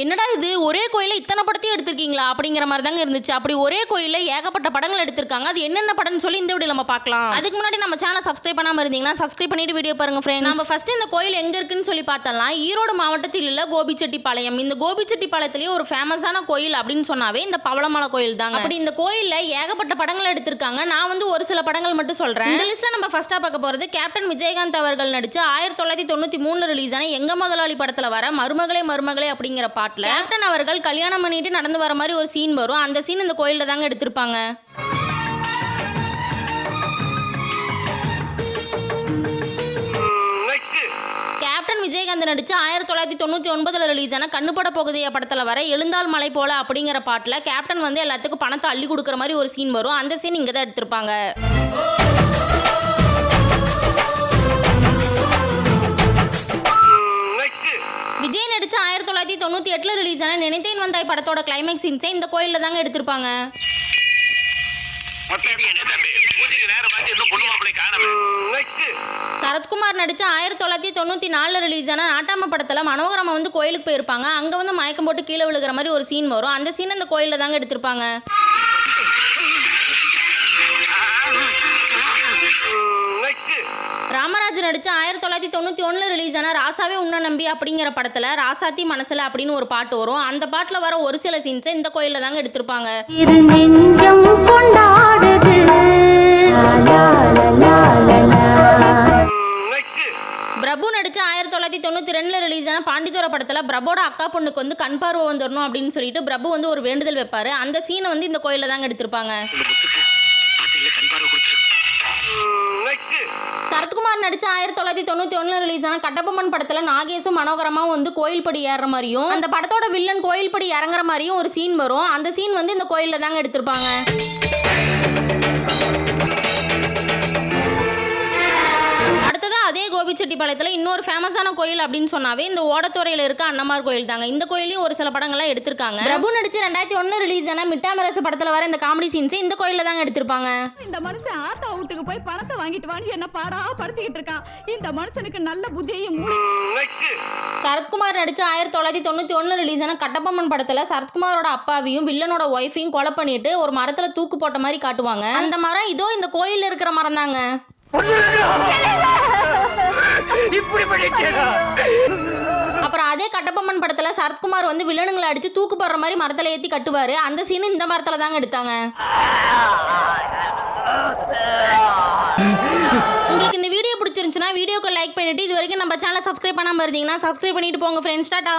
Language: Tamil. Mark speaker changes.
Speaker 1: என்னடா இது? ஒரே கோயிலில் இத்தனை படத்தையும் எடுத்திருக்கீங்களா? அப்படிங்கிற மாதிரி தாங்க இருந்துச்சு. அப்படி ஒரே கோயிலில் ஏகப்பட்ட படங்கள் எடுத்திருக்காங்க. அது என்னென்ன படம்னு சொல்லி இந்த வீடியோ நம்ம பார்க்கலாம். அதுக்கு முன்னாடி நம்ம சேனல் சப்ஸ்கிரைப் பண்ணாமல் இருந்தீங்கன்னா சப்ஸ்கிரைப் பண்ணிட்டு வீடியோ பாருங்க ஃப்ரெண்ட்ஸ் நம்ம ஃபர்ஸ்ட் இந்த கோயில் எங்க இருக்குன்னு சொல்லி பார்த்தலாம் ஈரோடு மாவட்டத்தில் உள்ள கோபிச்செட்டிப்பாளையம். இந்த கோபிச்செட்டிப்பாளையத்திலேயே ஒரு ஃபேமஸான கோயில் அப்படின்னு சொன்னாவே இந்த பவளமலை கோயில் தாங்க. அப்படி இந்த கோயிலில் ஏகப்பட்ட படங்கள் எடுத்திருக்காங்க. நான் வந்து ஒரு சில படங்கள் மட்டும் சொல்றேன். இந்த லிஸ்ட்ல நம்ம ஃபர்ஸ்டா பார்க்க போறது கேப்டன் விஜயகாந்த் அவர்கள் நடிச்சு ஆயிரத்தி தொள்ளாயிரத்தி தொண்ணூத்தி மூணுல ரிலீஸ் ஆன எங்க முதலாளி படத்தில் வர மருமகளே மருமகளே அப்படிங்கிற பாட்டுல. கேப்டன் அவர்கள் கல்யாணம் பண்ணிட்டு நடந்து வர மாதிரி ஒரு சீன் வரும். அந்த சீன் இந்த கோயில்ல தாங்க எடுத்திருப்பாங்க. கேப்டன் விஜயகாந்த் நடிச்ச ஆயிரத்தி தொள்ளாயிரத்தி தொண்ணூற்றி ஒன்பதில் ரிலீஸ் ஆன கண்ணுப்பட போகுதைய படத்தில் வர எழுந்தால் மலை போல அப்படிங்கிற பாட்டில் கேப்டன் வந்து எல்லாத்துக்கும் பணத்தை அள்ளி கொடுக்குற மாதிரி ஒரு சீன் வரும். அந்த சீன் இங்கே தான் எடுத்திருப்பாங்க. தொள்ளாயிரத்தி தொண்ணூற்றி எட்டில் ரிலீஸ் ஆன நினைத்தேன் வந்தாய் படத்தோட கிளைமேக்ஸ் சீன்ஸை இந்த கோயிலில் தாங்க எடுத்திருப்பாங்க. சரத்குமார் நடிச்ச ஆயிரத்தி தொள்ளாயிரத்தி தொண்ணூற்றி நாலில் ரிலீஸ் ஆன நாட்டாம படத்தில் மனோகரமா வந்து கோயிலுக்கு போயிருப்பாங்க. அங்கே வந்து மயக்கம் போட்டு கீழே விழுகிற மாதிரி ஒரு சீன் வரும். அந்த சீன் இந்த கோயிலில் தாங்க எடுத்திருப்பாங்க. ராமராஜ் நடிச்ச ஆயிரத்தி தொள்ளாயிரத்தி தொண்ணூற்றி ஒன்றில் ரிலீஸ் ஆன ராசாவே உன்ன நம்பி அப்படிங்கிற படத்தில் ராசாத்தி மனசில் அப்படின்னு ஒரு பாட்டு வரும். அந்த பாட்டில் வர ஒரு சில சீன்ஸை இந்த கோயிலில் தாங்க எடுத்திருப்பாங்க. பிரபு நடிச்ச ஆயிரத்தி தொள்ளாயிரத்தி தொண்ணூற்றி ரெண்டில் ரிலீஸ் ஆன பாண்டித்துறை படத்தில் பிரபோட அக்கா பொண்ணுக்கு வந்து கண் பார்வை வந்துடணும் அப்படின்னு சொல்லிட்டு பிரபு வந்து ஒரு வேண்டுதல் வைப்பாரு. அந்த சீனை வந்து இந்த கோயிலில் தாங்க எடுத்திருப்பாங்க. சரத்குமார் நடிச்ச ஆயிரத்தி தொள்ளாயிரத்தி தொண்ணூற்றி ஒண்ணுல ரிலீஸ் ஆன கட்டபொம்மன் படத்தில் நாகேஷும் மனோகரமாவும் வந்து கோயில் படி ஏறுற மாதிரியும் அந்த படத்தோட வில்லன் கோயில் படி இறங்குற மாதிரியும் ஒரு சீன் வரும். அந்த சீன் வந்து இந்த கோயிலில் தாங்க எடுத்திருப்பாங்க. கோபிச்செட்டிப்பாளையத்தில் இன்னொரு ஃபேமஸான கோயில் அப்படின்னு சொன்னாவே இந்த ஓடத்துறையில் இருக்க அன்னமார் கோயில் தாங்க. இந்த கோயிலையும் ஒரு சில படங்கள்லாம் எடுத்திருக்காங்க. பிரபு நடிச்சு ரெண்டாயிரத்தி ஒன்று ரிலீஸ் ஆன மிட்டாமரசு படத்தில் வர இந்த காமெடி சீன்ஸ் இந்த கோயிலில் தாங்க எடுத்திருப்பாங்க.
Speaker 2: இந்த மனுஷன் ஆத்தா வீட்டுக்கு போய் பணத்தை வாங்கிட்டு வான்னு என்ன பாடா படுத்திக்கிட்டு இருக்கான். இந்த மனுஷனுக்கு நல்ல புத்தியையும்
Speaker 1: சரத்குமார் நடிச்ச ஆயிரத்தி தொள்ளாயிரத்தி தொண்ணூற்றி ஒன்று ரிலீஸ் ஆன கட்டபொம்மன் படத்தில் சரத்குமாரோட அப்பாவையும் வில்லனோட ஒய்ஃபையும் கொலை பண்ணிட்டு ஒரு மரத்தில் தூக்கு போட்ட மாதிரி காட்டுவாங்க. அந்த மரம் இதோ இந்த கோயிலில் இருக்கிற மரம் தாங்க.
Speaker 3: இப்படி பண்ணிட்டேடா
Speaker 1: அப்புறம் அதே கட்டபொம்மன் படத்தில் சரத்குமார் வந்து வில்லனுங்களை அடித்து தூக்கு போடுற மாதிரி மரத்தில் ஏற்றி கட்டுவார். அந்த சீன் இந்த மரத்தில் தாங்க எடுத்தாங்க. உங்களுக்கு இந்த வீடியோ பிடிச்சிருந்துச்சுன்னா வீடியோக்கு லைக் பண்ணிட்டு இது வரைக்கும் நம்ம சேனலை சப்ஸ்கிரைப் பண்ணாமல் இருந்தீங்கன்னா சப்ஸ்கிரைப் பண்ணிட்டு போங்க ஃப்ரெண்ட்ஸ் டாட்டா.